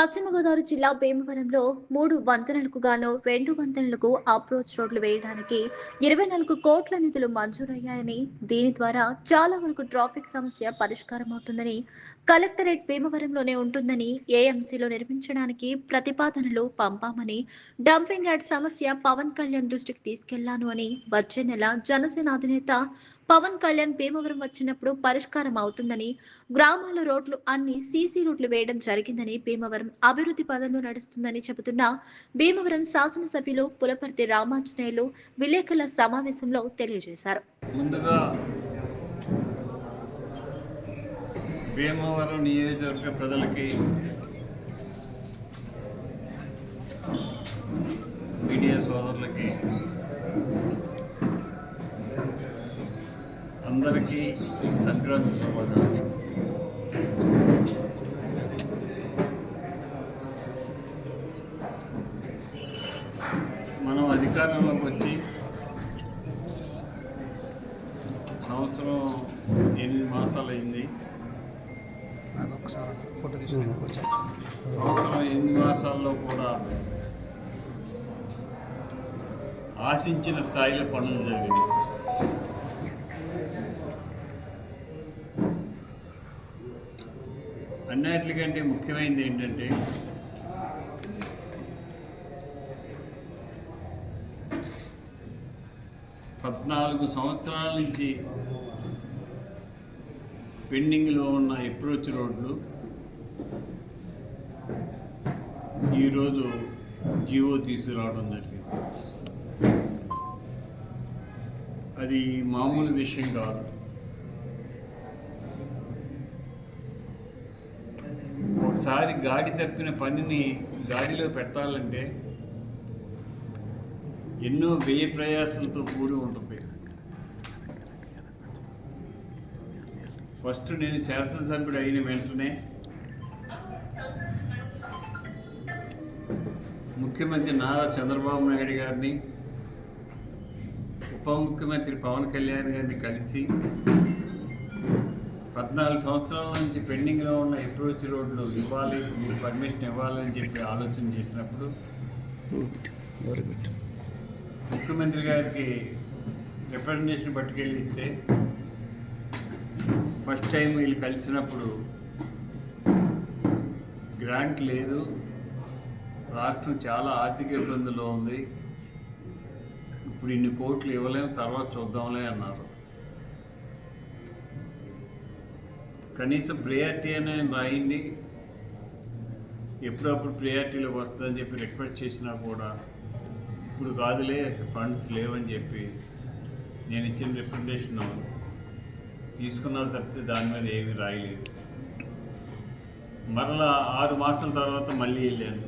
పశ్చిమ గోదావరి జిల్లా భీమవరంలో మూడు వంతెనలకు గాను రెండు వంతెనలకు అప్రోచ్ రోడ్లు వేయడానికి ఇరవై నాలుగు కోట్ల నిధులు మంజూరయ్యాయని దీని ద్వారా చాలా వరకు ట్రాఫిక్ సమస్య పరిష్కారం అవుతుందని కలెక్టరేట్ భీమవరంలోనే ఉంటుందని ఏఎంసీలో నిర్మించడానికి ప్రతిపాదనలు పంపామని డంపింగ్ యార్డ్ సమస్య పవన్ కళ్యాణ్ దృష్టికి తీసుకెళ్ళాను అని వచ్చే నెల జనసేన అధినేత పవన్ కళ్యాణ్ భీమవరం వచ్చినప్పుడు పరిష్కారం అవుతుందని గ్రామాల రోడ్లు అన్ని సీసీ రోడ్లు వేయడం జరిగిందని భీమవరం అభివృద్ధి పదంలో నడుస్తుందని చెబుతున్న భీమవరం శాసనసభ్యులు పులపర్తి రామాంజనేయులు విలేకరుల సమావేశంలో తెలియజేశారు. ముందుగా భీమవరం నియోజకవర్గ ప్రజలకి మీడియా సోదరులకి అందరికీ సంక్రాంతి శుభాకాంక్షలు మనం అధికారంలోకి వచ్చి సంవత్సరం ఎనిమిది మాసాలు అయింది. సంవత్సరం ఎనిమిది మాసాల్లో కూడా ఆశించిన స్థాయిలో పనులు జరిగినాయి. అన్నిటికంటే ముఖ్యమైనది ఏంటంటే పద్నాలుగు సంవత్సరాల నుంచి పెండింగ్లో ఉన్న అప్రోచ్ రోడ్లు ఈరోజు జీవో తీసుకురావడం జరిగింది. అది మామూలు విషయం కాదు. ఒకసారి గాడి తప్పిన పనిని గాడిలో పెట్టాలంటే ఎన్నో వ్యయ ప్రయాసంతో కూడి ఉంటుంది. ఫస్ట్ నేను శాసనసభ్యుడు అయిన వెంటనే ముఖ్యమంత్రి నారా చంద్రబాబు నాయుడు గారిని ఉప ముఖ్యమంత్రి పవన్ కళ్యాణ్ గారిని కలిసి పద్నాలుగు సంవత్సరాల నుంచి పెండింగ్లో ఉన్న అప్రోచ్ రోడ్లు ఇవ్వాలి మీకు పర్మిషన్ ఇవ్వాలని చెప్పి ఆలోచన చేసినప్పుడు ముఖ్యమంత్రి గారికి రిప్రజెంటేషన్ పట్టుకెళ్ళి ఇస్తే ఫస్ట్ టైం వీళ్ళు కలిసినప్పుడు గ్రాంట్ లేదు. రాష్ట్రం చాలా ఆర్థిక ఇబ్బందుల్లో ఉంది. ఇప్పుడు ఇన్ని కోట్లు ఇవ్వలేము తర్వాత చూద్దాంలే అన్నారు. కనీసం ప్రియారిటీ అనే రాయండి ఎప్పుడప్పుడు ప్రియారిటీలో వస్తుందని చెప్పి రిక్వెస్ట్ చేసినా కూడా ఇప్పుడు కాదులే ఫండ్స్ లేవని చెప్పి నేను ఇచ్చిన రిప్రజెంటేషన్ తీసుకున్నారు తప్పితే దాని మీద ఏమీ రాయలేదు. మరలా ఆరు మాసాల తర్వాత మళ్ళీ వెళ్ళాను.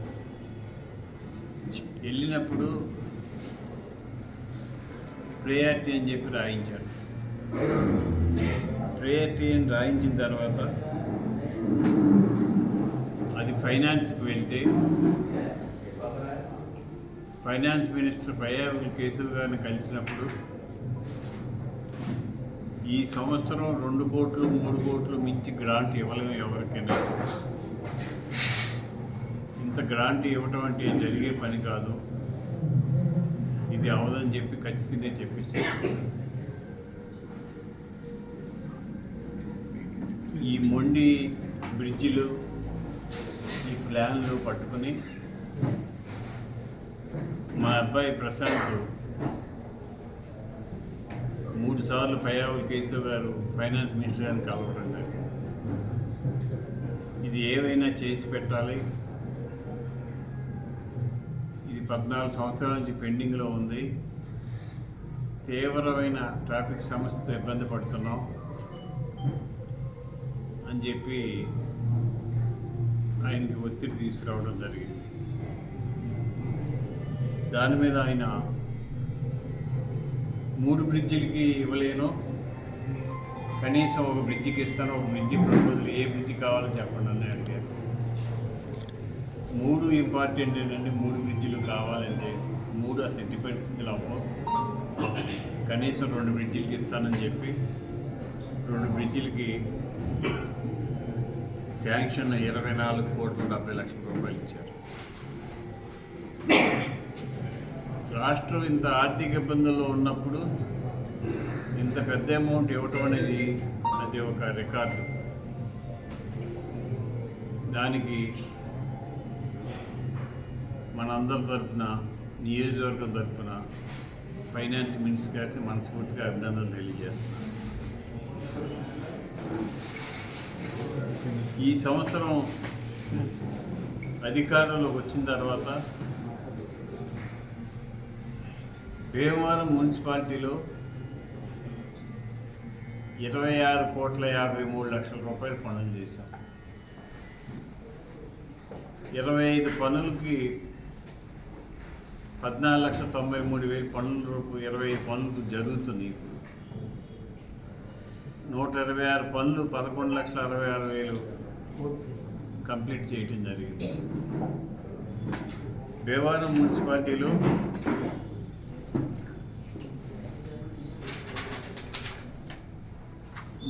వెళ్ళినప్పుడు ప్రియారిటీ అని చెప్పి రాయించాడు ప్రియారిటీ అని రాయించిన తర్వాత అది ఫైనాన్స్కి వెళ్తే ఫైనాన్స్ మినిస్టర్ పయ్యావుల కేసులు గారిని కలిసినప్పుడు ఈ సంవత్సరం రెండు కోట్లు మూడు కోట్లు మించి గ్రాంట్ ఇవ్వలేము ఎవరికైనా. ఇంత గ్రాంట్ ఇవ్వటం అంటే జరిగే పని కాదు. ఇది అవదని చెప్పి ఖచ్చితంగా చెప్పేసి ఈ మొండి బ్రిడ్జిలు ఈ ప్లాన్లు పట్టుకొని మా అబ్బాయి ప్రశాంత్ మూడు సార్లు పైరావుల కేశవ్ గారు ఫైనాన్స్ మినిస్టర్ గారిని కలవడం జరిగింది. ఇది ఏవైనా చేసి పెట్టాలి? ఇది పద్నాలుగు సంవత్సరాల నుంచి పెండింగ్లో ఉంది. తీవ్రమైన ట్రాఫిక్ సమస్యతో ఇబ్బంది పడుతున్నాం. అని చెప్పి ఆయనకి ఒత్తిడి తీసుకురావడం జరిగింది. దాని మీద ఆయన మూడు బ్రిడ్జిలకి ఇవ్వలేను కనీసం ఒక బ్రిడ్జికి ఇస్తాను ఒక బ్రిడ్జి ప్రపోజల్ ఏ బ్రిడ్జి కావాలో చెప్పండి అని అడిగారు. మూడు ఇంపార్టెంట్ ఏంటంటే మూడు బ్రిడ్జిలు కావాలంటే మూడు అసలు ఎట్టి పరిస్థితులు అవ్వవు. కనీసం రెండు బ్రిడ్జిలకి ఇస్తానని చెప్పి రెండు బ్రిడ్జిలకి శాంక్షన్ ఇరవై నాలుగు కోట్ల డెబ్బై లక్షల రూపాయలు ఇచ్చారు. రాష్ట్రం ఇంత ఆర్థిక ఇబ్బందుల్లో ఉన్నప్పుడు ఇంత పెద్ద అమౌంట్ ఇవ్వటం అనేది అది ఒక రికార్డు. దానికి మనందరి తరఫున నియోజకవర్గం తరఫున ఫైనాన్స్ మినిస్టర్ గారికి మనస్ఫూర్తిగా అభినందనలు తెలియజేస్తున్నాను. ఈ సంవత్సరం అధికారంలోకి వచ్చిన తర్వాత భీమవరం మున్సిపాలిటీలో ఇరవై ఆరు కోట్ల యాభై మూడు లక్షల రూపాయలు పనులు చేశాం. ఇరవై ఐదు పనులకి పద్నాలుగు లక్షల తొంభై మూడు వేలు పనుల రూపు ఇరవై ఐదు పనులు జరుగుతున్నాయి ఇప్పుడు. నూట ఇరవై ఆరు పనులు పదకొండు లక్షల అరవై ఆరు వేలు కంప్లీట్ చేయటం జరిగింది. భీమవరం మున్సిపాలిటీలో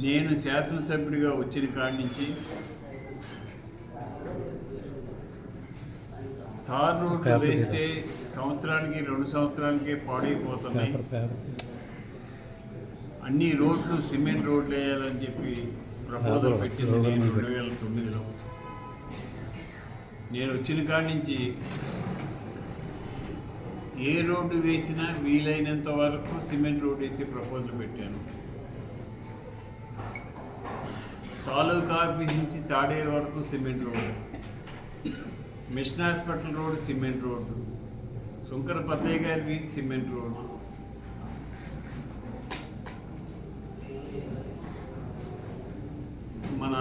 నేను శాసనసభ్యుడిగా వచ్చిన కాడి నుంచి తార్ రోడ్లు వేస్తే సంవత్సరానికి రెండు సంవత్సరాలకే పాడైపోతున్నాయి. అన్ని రోడ్లు సిమెంట్ రోడ్లు వేయాలని చెప్పి ప్రపోజల్ పెట్టింది రోడ్డు నేను రెండు వేల తొమ్మిదిలో. నేను వచ్చిన కాడి నుంచి ఏ రోడ్డు వేసినా వీలైనంత వరకు సిమెంట్ రోడ్ వేసి ప్రపోజల్ పెట్టాను. తాలూకా ఆఫీస్ నుంచి తాడేరు వరకు cement road mission hospital road cement road. Shankara Paddayya గారి వీధి సిమెంట్ రోడ్డు. మన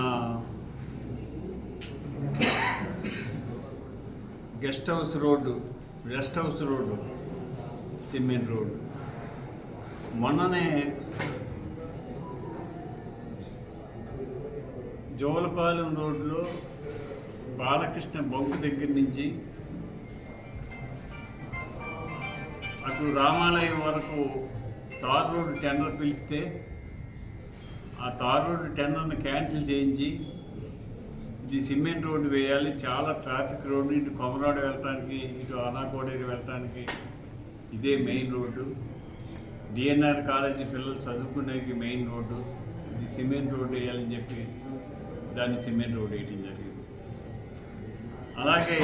guest house road rest house road cement road. మొన్ననే జోలపాలెం రోడ్లో బాలకృష్ణ బొంకు దగ్గర నుంచి అటు రామాలయం వరకు తార్ రోడ్డు టెండర్ పిలిస్తే ఆ తార్ రోడ్డు టెండర్ని క్యాన్సిల్ చేయించి ఇది సిమెంట్ రోడ్డు వేయాలి చాలా ట్రాఫిక్ రోడ్డు ఇటు కొమరాడు వెళ్ళటానికి ఇటు అనాకోడేరు వెళ్ళటానికి ఇదే మెయిన్ రోడ్డు. డిఎన్ఆర్ కాలేజీ పిల్లలు చదువుకునేకి మెయిన్ రోడ్డు. ఇది సిమెంట్ రోడ్డు వేయాలని చెప్పి దాన్ని సిమెంట్ రోడ్ వేయడం జరిగింది. అలాగే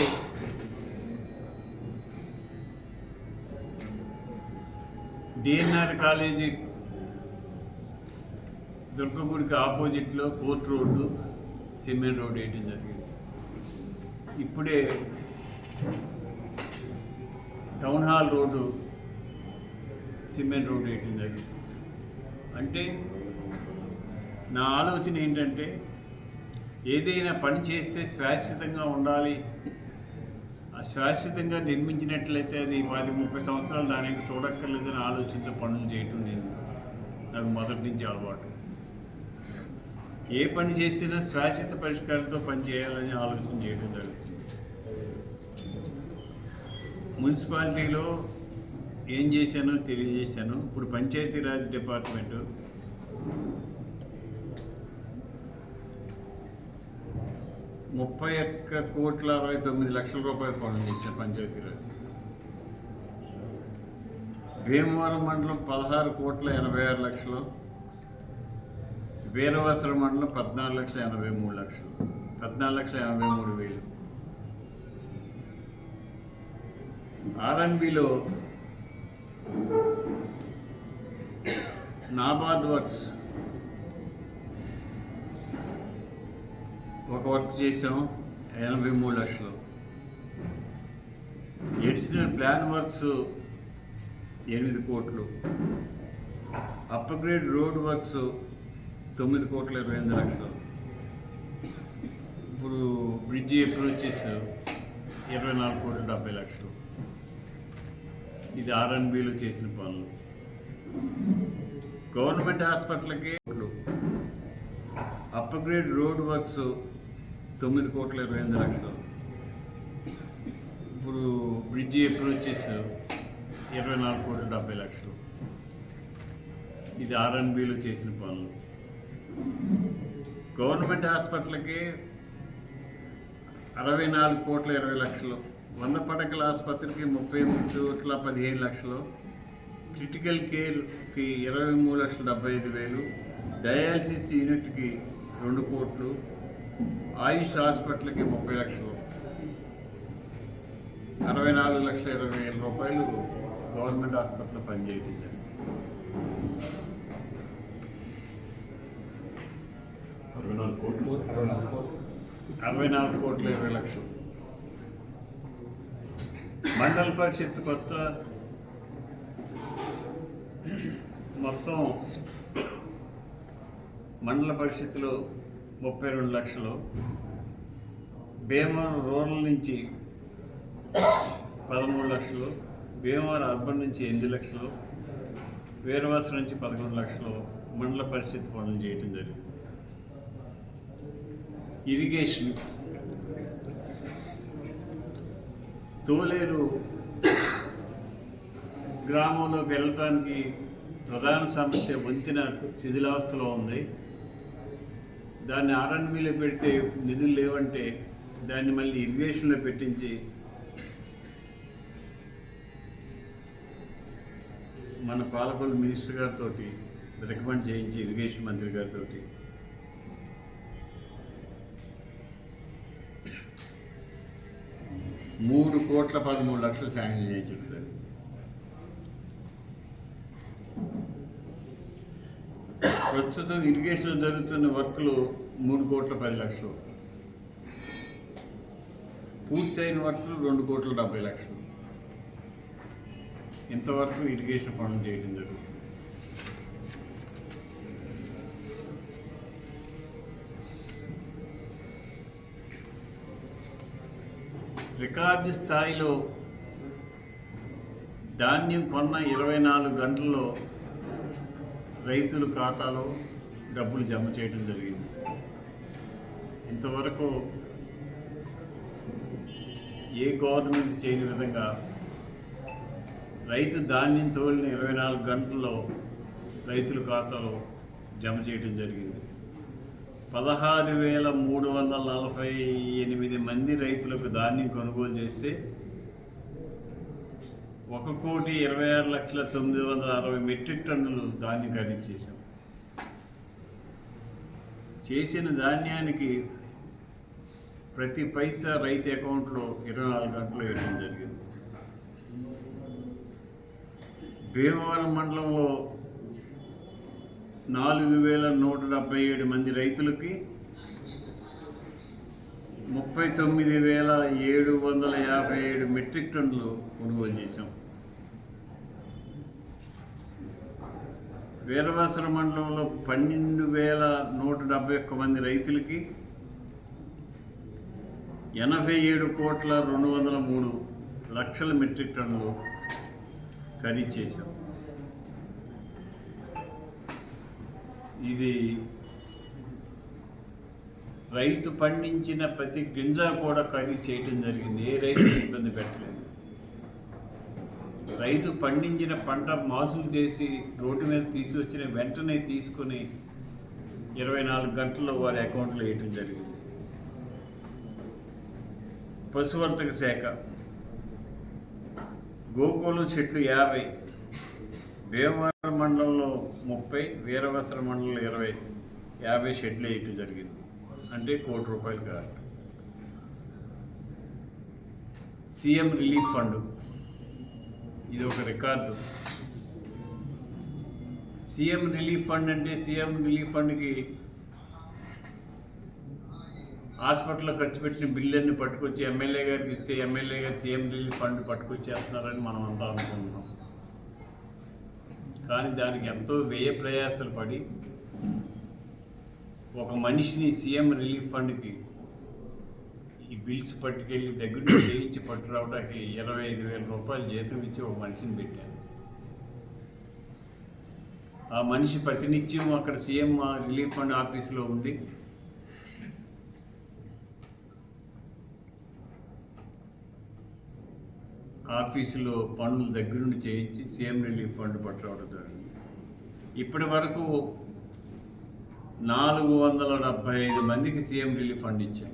డిఎన్ఆర్ కాలేజీ దుర్గగుడికి ఆపోజిట్లో కోర్ట్ రోడ్డు సిమెంట్ రోడ్ వేయడం జరిగింది. ఇప్పుడే town hall road cement road వేయటం జరిగింది. అంటే నా ఆలోచన ఏంటంటే ఏదైనా పని చేస్తే శాశ్వతంగా ఉండాలి. ఆ శాశ్వతంగా నిర్మించినట్లయితే అది పది ముప్పై సంవత్సరాలు దానికి చూడక్కర్లేదని ఆలోచించే పనులు చేయటం నేను నాకు మొదటి నుంచి అలవాటు. ఏ పని చేసినా శాశ్వత పరిష్కారంతో పని చేయాలని ఆలోచన చేయడం జరుగుతుంది. మున్సిపాలిటీలో ఏం చేశానో తెలియజేశాను. ఇప్పుడు పంచాయతీరాజ్ డిపార్ట్మెంటు. ముప్పై ఒక్క కోట్ల అరవై తొమ్మిది లక్షల రూపాయలు పనులు చేశాను పంచాయతీరాజ్. భీమవరం మండలం పదహారు కోట్ల ఎనభై ఆరు లక్షలు. వీరవసర మండలం పద్నాలుగు లక్షల ఎనభై మూడు లక్షలు. పద్నాలుగు లక్షల ఎనభై మూడు వేలు. ఆర్ఎన్బిలో నాబార్డ్ వర్క్స్ ఒక వర్క్ చేసాం ఎనభై మూడు లక్షలు. ఎడిషనల్ ప్లాన్ వర్క్స్ ఎనిమిది కోట్లు. అప్గ్రేడ్ రోడ్ వర్క్స్ తొమ్మిది కోట్ల ఇరవై ఎనిమిది లక్షలు. ఇప్పుడు బ్రిడ్జి అప్రోచెస్ ఇరవై నాలుగు కోట్ల డెబ్బై లక్షలు. ఇది ఆర్ఎన్బిలో చేసిన పనులు. గవర్నమెంట్ హాస్పిటల్కి అప్గ్రేడ్ రోడ్ వర్క్స్ తొమ్మిది కోట్ల ఇరవై ఎనిమిది లక్షలు. ఇప్పుడు బ్రిడ్జి అప్రోచెస్ ఇరవై నాలుగు కోట్ల డెబ్బై లక్షలు. ఇది ఆర్ఎన్బిలో చేసిన పనులు. గవర్నమెంట్ హాస్పిటల్కి అరవై నాలుగు కోట్ల ఇరవై లక్షలు వంద పడకల ఆసుపత్రికి ముప్పై మూడు కోట్ల పదిహేను లక్షలు క్రిటికల్ కేర్కి ఇరవై మూడు లక్షల డెబ్బై ఐదు వేలు డయాలసిస్ యూనిట్కి రెండు కోట్లు ఆయుష్ హాస్పిటల్కి ముప్పై లక్షలు. అరవై నాలుగు లక్షల ఇరవై వేల రూపాయలు గవర్నమెంట్ హాస్పిటల్ పనిచేయడం జరిగింది. అరవై నాలుగు కోట్లు. అరవై నాలుగు కోట్ల. ఇరవై లక్షలు. మండల పరిషత్ కొత్త మొత్తం మండల పరిషత్లో ముప్పై రెండు లక్షలు. భీమవరం రూరల్ నుంచి పదమూడు లక్షలు. భీమవరం అర్బన్ నుంచి ఎనిమిది లక్షలు. వీరవాస నుంచి పదకొండు లక్షలు. మండల పరిషత్ పనులు చేయటం జరిగింది. ఇరిగేషన్. తోలేరు గ్రామంలోకి వెళ్ళటానికి ప్రధాన సమస్య వంతెన శిథిలావస్థలో ఉంది. దాన్ని ఆర్ఎన్బిలో పెడితే నిధులు లేవంటే దాన్ని మళ్ళీ ఇరిగేషన్లో పెట్టించి మన పాలకొల్లు మినిస్టర్ గారితో రికమెండ్ చేయించి ఇరిగేషన్ మంత్రి గారితో మూడు కోట్ల పదమూడు లక్షలు శాంక్షన్ చేయించారు ప్రస్తుతం ఇరిగేషన్ జరుగుతున్న వర్క్లు మూడు కోట్ల పది లక్షలు. పూర్తయిన వర్క్లు రెండు కోట్ల డెబ్బై లక్షలు. ఇంతవరకు ఇరిగేషన్ పనులు చేయడం జరుగుతుంది. రికార్డు స్థాయిలో ధాన్యం కొన్న ఇరవై నాలుగు గంటల్లో రైతుల ఖాతాలో డబ్బులు జమ చేయడం జరిగింది. ఇంతవరకు ఏ గవర్నమెంట్ చేయని విధంగా రైతు ధాన్యం తోలిన ఇరవై నాలుగు గంటల్లో రైతుల ఖాతాలో జమ చేయడం జరిగింది. పదహారు వేల మూడు వందల నలభై ఎనిమిది మంది రైతులకు ధాన్యం కొనుగోలు చేస్తే ఒక కోటి ఇరవై ఆరు లక్షల తొమ్మిది వందల అరవై మెట్రిక్ టన్నులు ధాన్యం ఖరీదు చేశాం. చేసిన ధాన్యానికి ప్రతి పైసా రైతు అకౌంట్లో ఇరవై నాలుగు గంటలు వేయడం జరిగింది. భీమవరం మండలంలో నాలుగు వేల నూట డెబ్బై ఏడు మంది రైతులకి ముప్పై తొమ్మిది వేల ఏడు వందల యాభై ఏడు మెట్రిక్ టన్నులు కొనుగోలు చేశాం. వీరవాసర మండలంలో పన్నెండు వేల నూట డెబ్బై ఒక్క మంది రైతులకి ఎనభై ఏడు కోట్ల రెండు వందల మూడు లక్షల మెట్రిక్ టన్నులు ఖరీదు చేశాం. ఇది రైతు పండించిన ప్రతి గింజ కూడా ఖరీదు చేయడం జరిగింది. ఏ రైతు ఇబ్బంది పెట్టలేదు. రైతు పండించిన పంట మాసులు చేసి రోడ్డు మీద తీసుకొచ్చిన వెంటనే తీసుకొని ఇరవై నాలుగు గంటల్లో వారి అకౌంట్లో వేయటం జరిగింది. పశువర్ధక శాఖ. గోకులం చెట్లు యాభై. భీమవరం మండలంలో ముప్పై వీరవసర మండలంలో ఇరవై యాభై షెడ్లు వేయటం జరిగింది. అంటే కోటి రూపాయలు కాదు సీఎం రిలీఫ్ ఫండ్. ఇది ఒక రికార్డు. సీఎం రిలీఫ్ ఫండ్ అంటే సీఎం రిలీఫ్ ఫండ్కి హాస్పిటల్లో ఖర్చు పెట్టిన బిల్లుని పట్టుకొచ్చి ఎమ్మెల్యే గారికి ఇస్తే ఎమ్మెల్యే గారు సీఎం రిలీఫ్ ఫండ్ పట్టుకొచ్చేస్తున్నారని మనం అంతా అనుకుంటున్నాం. కానీ దానికి ఎంతో వ్యయ ప్రయాసాలు పడి ఒక మనిషిని సీఎం రిలీఫ్ ఫండ్కి ఈ బిల్స్ పట్టుకెళ్ళి దగ్గర నుంచి చేయించి పట్టురావడానికి ఇరవై ఐదు వేల రూపాయలు జీతం ఇచ్చి ఒక మనిషిని పెట్టాను ఆ మనిషి ప్రతినిత్యం అక్కడ సీఎం రిలీఫ్ ఫండ్ ఆఫీసులో ఉండి ఆఫీసులో పనులు దగ్గరుండి చేయించి సీఎం రిలీఫ్ ఫండ్ పట్టుకోవడం జరిగింది. ఇప్పటి వరకు నాలుగు వందల డెబ్బై ఐదు మందికి సీఎం రిలీఫ్ ఫండ్ ఇచ్చాం.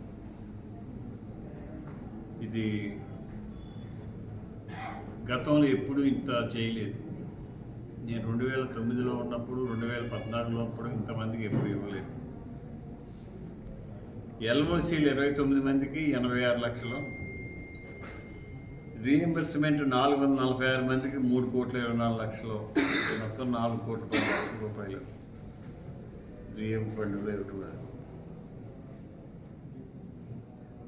ఇది గతంలో ఎప్పుడూ ఇంత చేయలేదు. నేను రెండు వేల తొమ్మిదిలో ఉన్నప్పుడు రెండు వేల పద్నాలుగులో ఉన్నప్పుడు ఇంతమందికి ఎప్పుడు ఇవ్వలేదు. ఎల్ఓసీలు ఇరవై తొమ్మిది మందికి ఎనభై ఆరు లక్షలు. రీఎంబర్స్మెంట్ నాలుగు వందల నలభై ఆరు మందికి మూడు కోట్ల ఇరవై నాలుగు లక్షలు. మొత్తం నాలుగు కోట్ల పది రూపాయలు. రీఎం ఫండ్లో ఇవ్వడం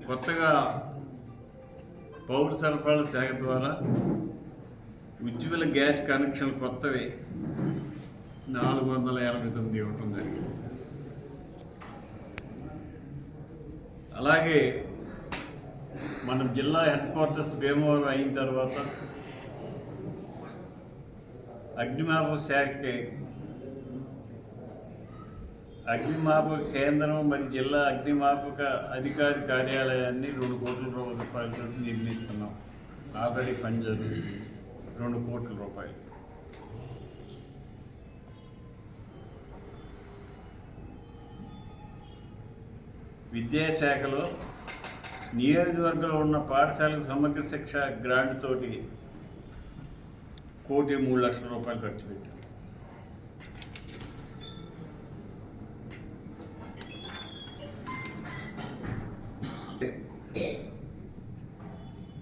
కొత్తగా పౌర సరఫరాల శాఖ ద్వారా ఉజ్వల గ్యాస్ కనెక్షన్ కొత్తవి నాలుగు వందల ఎనభై తొమ్మిది ఇవ్వటం జరిగింది. అలాగే మనం జిల్లా హెడ్ క్వార్టర్స్ భీమవరం అయిన తర్వాత అగ్నిమాపక శాఖకి అగ్నిమాపక కేంద్రం మరి జిల్లా అగ్నిమాపక అధికారి కార్యాలయాన్ని రెండు కోట్ల రూపాయలతో నిర్మిస్తున్నాం. ఆల్రెడీ పని జరుగుతుంది. రెండు కోట్ల రూపాయలు. విద్యాశాఖలో నియోజకవర్గంలో ఉన్న పాఠశాలకు సమగ్ర శిక్ష గ్రాంట్ తోటి కోటి మూడు లక్షల రూపాయలు ఖర్చు పెట్టాం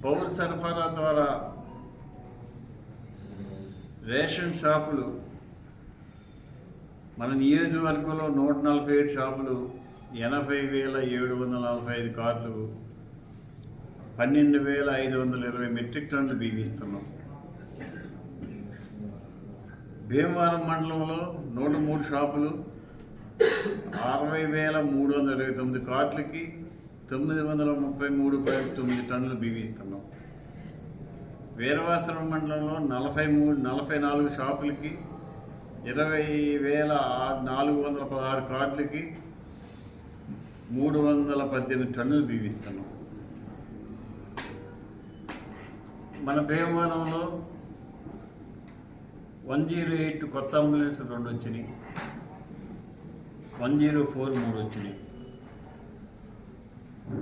పౌర సరఫరా ద్వారా రేషన్ షాపులు మన నియోజకవర్గంలో నూట నలభై ఏడు షాపులు ఎనభై వేల ఏడు వందల నలభై ఐదు కార్లు పన్నెండు వేల ఐదు వందల ఇరవై మెట్రిక్ టన్నులు బిగిస్తున్నాం భీమవరం మండలంలో నూట మూడు షాపులు అరవై వేల మూడు వందల ఇరవై తొమ్మిది కార్లకి తొమ్మిది వందల ముప్పై మూడు పాయింట్ తొమ్మిది టన్నులు బిగిస్తున్నాం వీరవాసరం మండలంలో నలభై మూడు నలభై నాలుగు షాపులకి ఇరవై వేల నాలుగు వందల పదహారు కార్డులకి మూడు వందల పద్దెనిమిది టన్నులు బిగిస్తున్నాం మన భీమవరంలో వన్ జీరో ఎయిట్ కొత్త అంబులెన్స్ రెండు వచ్చినాయి. వన్ జీరో ఫోర్ మూడు వచ్చినాయి.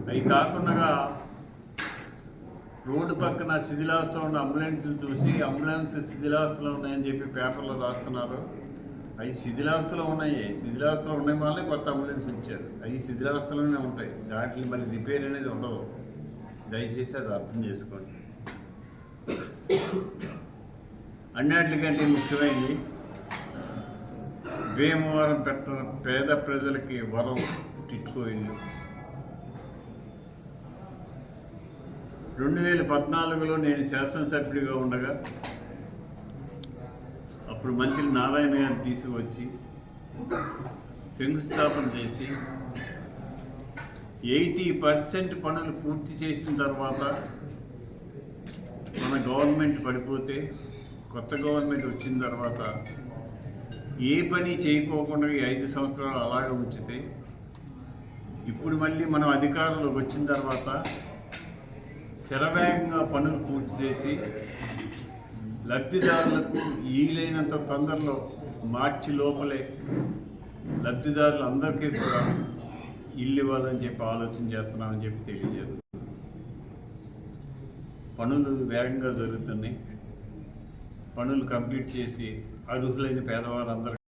అవి కాకుండా రోడ్డు పక్కన శిథిలావస్థలో ఉన్న అంబులెన్స్లు చూసి అంబులెన్స్ శిథిలావస్థలో ఉన్నాయని చెప్పి పేపర్లో రాస్తున్నారు. అవి శిథిలావస్థలో ఉన్నాయి. శిథిలావస్థలో ఉన్నాయి వాళ్ళే కొత్త అంబులెన్స్ ఇచ్చారు అవి శిథిలావస్థలోనే ఉంటాయి. దాంట్లో మళ్ళీ రిపేర్ అనేది ఉండదు దయచేసి అది అర్థం చేసుకోండి. అన్నిటికంటే ముఖ్యమైనది భీమవరం పెట్టిన పేద ప్రజలకి వరం టిట్కో ఇల్లు రెండు వేల పద్నాలుగులో నేను శాసనసభ్యుడిగా ఉండగా అప్పుడు మంత్రి నారాయణ గారిని తీసుకువచ్చి శంకుస్థాపన చేసి ఎయిటీ పర్సెంట్ పనులు పూర్తి చేసిన తర్వాత మన గవర్నమెంట్ పడిపోతే కొత్త గవర్నమెంట్ వచ్చిన తర్వాత ఏ పని చేయకోకుండా ఈ ఐదు సంవత్సరాలు అలాగే ఉంచితే ఇప్పుడు మళ్ళీ మనం అధికారంలోకి వచ్చిన తర్వాత శరవేగంగా పనులు పూర్తి చేసి లబ్ధిదారులకు వీలైనంత తొందరలో మార్చి లోపలే లబ్ధిదారులు అందరికీ కూడా ఇల్లు ఇవ్వాలని చెప్పి ఆలోచన చేస్తున్నామని చెప్పి తెలియజేస్తున్నాం. పనులు వేగంగా జరుగుతున్నాయి. పనులు కంప్లీట్ చేసి అర్హులైన పేదవారందరికీ